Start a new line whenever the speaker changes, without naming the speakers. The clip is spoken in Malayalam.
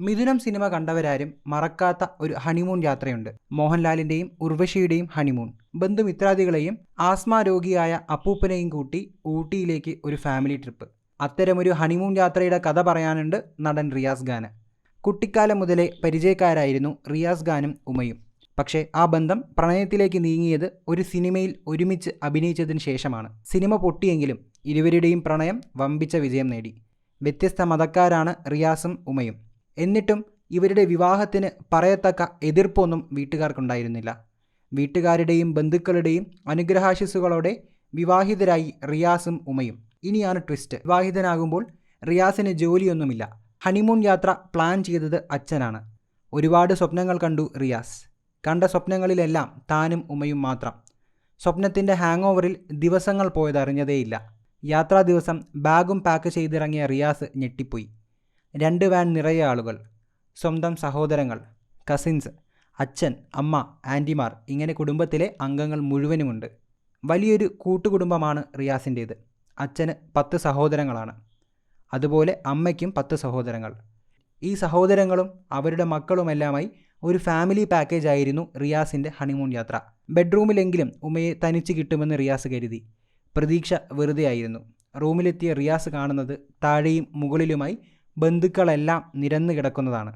മിഥുനം സിനിമ കണ്ടവരാരും മറക്കാത്ത ഒരു ഹണിമൂൺ യാത്രയുണ്ട്. മോഹൻലാലിന്റെയും ഉർവശിയുടെയും ഹണിമൂൺ. ബന്ധുമിത്രാദികളെയും ആസ്മ രോഗിയായ അപ്പൂപ്പനെയും കൂട്ടി ഊട്ടിയിലേക്ക് ഒരു ഫാമിലി ട്രിപ്പ്. അത്തരമൊരു ഹണിമൂൺ യാത്രയുടെ കഥ പറയാനുണ്ട് നടൻ റിയാസ് ഖാന്. കുട്ടിക്കാലം മുതലേ പരിചയക്കാരായിരുന്നു റിയാസ് ഖാനും ഉമയും. പക്ഷേ ആ ബന്ധം പ്രണയത്തിലേക്ക് നീങ്ങിയത് ഒരു സിനിമയിൽ ഒരുമിച്ച് അഭിനയിച്ചതിന് ശേഷമാണ്. സിനിമ പൊട്ടിയെങ്കിലും ഇരുവരുടെയും പ്രണയം വമ്പിച്ച വിജയം നേടി. വ്യത്യസ്ത മതക്കാരാണ് റിയാസും ഉമയും. എന്നിട്ടും ഇവരുടെ വിവാഹത്തിന് പറയത്തക്ക എതിർപ്പൊന്നും വീട്ടുകാർക്കുണ്ടായിരുന്നില്ല. വീട്ടുകാരുടെയും ബന്ധുക്കളുടെയും അനുഗ്രഹാശിസുകളോടെ വിവാഹിതരായി റിയാസും ഉമയും. ഇനിയാണ് ട്വിസ്റ്റ്. വിവാഹിതനാകുമ്പോൾ റിയാസിന് ജോലിയൊന്നുമില്ല. ഹണിമൂൺ യാത്ര പ്ലാൻ ചെയ്തത് അച്ഛനാണ്. ഒരുപാട് സ്വപ്നങ്ങൾ കണ്ടു റിയാസ്. കണ്ട സ്വപ്നങ്ങളിലെല്ലാം താനും ഉമയും മാത്രം. സ്വപ്നത്തിന്റെ ഹാങ് ഓവറിൽ ദിവസങ്ങൾ പോയതറിഞ്ഞതേയില്ല. യാത്രാ ദിവസം ബാഗും പാക്ക് ചെയ്തിറങ്ങിയ റിയാസ് ഞെട്ടിപ്പോയി. രണ്ട് വാൻ നിറയെ ആളുകൾ. സ്വന്തം സഹോദരങ്ങൾ കസിൻസ് അച്ഛൻ അമ്മ ആന്റിമാർ ഇങ്ങനെ കുടുംബത്തിലെ അംഗങ്ങൾ മുഴുവനുമുണ്ട്. വലിയൊരു കൂട്ടുകുടുംബമാണ് റിയാസിന്റേത്. അച്ഛന് പത്ത് സഹോദരങ്ങളാണ്. അതുപോലെ അമ്മയ്ക്കും പത്ത് സഹോദരങ്ങൾ. ഈ സഹോദരങ്ങളും അവരുടെ മക്കളുമെല്ലാമായി ഒരു ഫാമിലി പാക്കേജ് ആയിരുന്നു റിയാസിന്റെ ഹണിമൂൺ യാത്ര. ബെഡ്റൂമിലെങ്കിലും ഉമ്മയെ തനിച്ച് കിട്ടുമെന്ന് റിയാസ് കരുതി. പ്രതീക്ഷ വെറുതെയായിരുന്നു. റൂമിലെത്തിയ റിയാസ് കാണുന്നത് താഴെയും മുകളിലുമായി ബന്ധുക്കളെല്ലാം നിരന്നു കിടക്കുന്നതാണ്.